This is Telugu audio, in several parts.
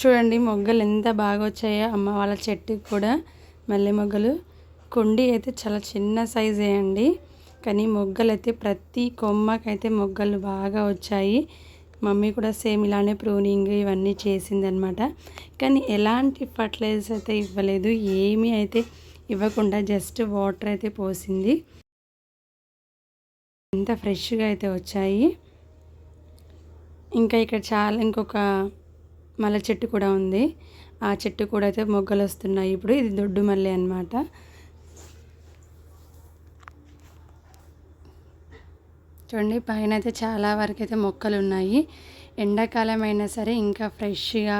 చూడండి మొగ్గలు ఎంత బాగా వచ్చాయో. అమ్మ వాళ్ళ చెట్టుకి కూడా మల్లె మొగ్గలు. కుండి అయితే చాలా చిన్న సైజే అండి. కానీ మొగ్గలు అయితే ప్రతి కొమ్మకైతే మొగ్గలు బాగా వచ్చాయి. మమ్మీ కూడా సేమ్ ఇలానే ప్రూనింగ్ ఇవన్నీ చేసిందనమాట కానీ ఎలాంటి ఫర్టిలైజర్స్ అయితే ఇవ్వలేదు. ఏమీ అయితే ఇవ్వకుండా జస్ట్ వాటర్ అయితే పోసింది. ఎంత ఫ్రెష్గా అయితే వచ్చాయి. ఇంకా ఇక్కడ చాలా ఇంకొక మల్లె చెట్టు కూడా ఉంది. ఆ చెట్టు కూడా అయితే మొగ్గలు వస్తున్నాయి ఇప్పుడు. ఇది దొడ్డు మల్లె అనమాట చూడండి పైన అయితే చాలా వరకు అయితే మొక్కలు ఉన్నాయి. ఎండాకాలం అయినా సరే ఇంకా ఫ్రెష్గా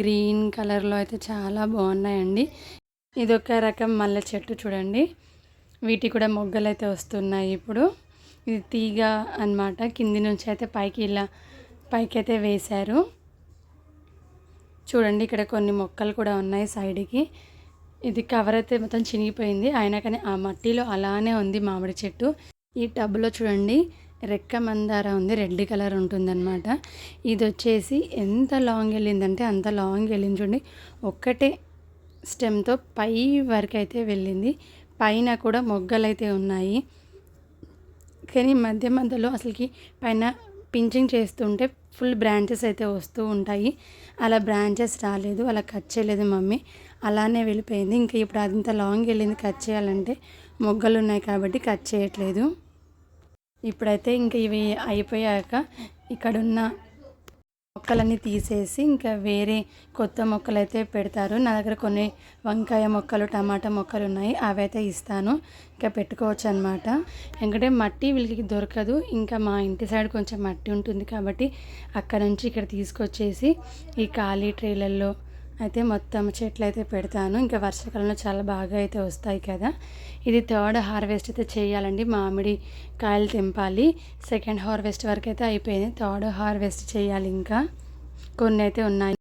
గ్రీన్ కలర్లో అయితే చాలా బాగున్నాయండి. ఇది ఒక రకం మల్లె చెట్టు చూడండి. వీటి కూడా మొగ్గలు అయితే వస్తున్నాయి ఇప్పుడు. ఇది తీగ అనమాట కింది నుంచి అయితే పైకి ఇలా పైకి అయితే వేశారు. చూడండి ఇక్కడ కొన్ని మొక్కలు కూడా ఉన్నాయి సైడ్కి. ఇది కవర్ అయితే మొత్తం చినిగిపోయింది. అయినా కానీ ఆ మట్టిలో అలానే ఉంది మామిడి చెట్టు. ఈ టబ్లో చూడండి రెక్క మందార ఉంది రెడ్ కలర్ ఉంటుందన్నమాట. ఇది వచ్చేసి ఎంత లాంగ్ వెళ్ళిందంటే అంత లాంగ్ వెళ్ళింది చూడండి. ఒక్కటే స్టెమ్తో పై వరకు అయితే వెళ్ళింది. పైన కూడా మొగ్గలు అయితే ఉన్నాయి. కానీ మధ్య మధ్యలో అసలుకి పైన పించింగ్ చేస్తుంటే ఫుల్ బ్రాంచెస్ అయితే వస్తూ ఉంటాయి. అలా బ్రాంచెస్ రాలేదు అలా కట్ చేయలేదు మమ్మీ. అలానే వెళ్ళిపోయింది. ఇంకా ఇప్పుడు అదంత లాంగ్ వెళ్ళింది కట్ చేయాలంటే మొగ్గలు ఉన్నాయి కాబట్టి కట్ చేయట్లేదు. ఇప్పుడైతే ఇంకా ఇవి అయిపోయాక ఇక్కడున్న మొక్కలన్నీ తీసేసి ఇంకా వేరే కొత్త మొక్కలు అయితే పెడతారు. నా దగ్గర కొన్ని వంకాయ మొక్కలు టమాటా మొక్కలు ఉన్నాయి. అవి అయితే ఇస్తాను. ఇంకా పెట్టుకోవచ్చు అనమాట ఎందుకంటే మట్టి వీళ్ళకి దొరకదు. ఇంకా మా ఇంటి సైడ్ కొంచెం మట్టి ఉంటుంది కాబట్టి అక్కడ నుంచి ఇక్కడ తీసుకొచ్చేసి ఈ ఖాళీ ట్రేలల్లో అయితే మొత్తం చెట్లు అయితే పెడతాను. ఇంకా వర్షాకాలంలో చాలా బాగా అయితే వస్తాయి కదా. ఇది థర్డ్ హార్వెస్ట్ అయితే చేయాలండి. మామిడి కాయలు తెంపాలి. సెకండ్ హార్వెస్ట్ వరకు అయితే అయిపోయింది. థర్డ్ హార్వెస్ట్ చేయాలి ఇంకా. కొన్ని అయితే ఉన్నాయి.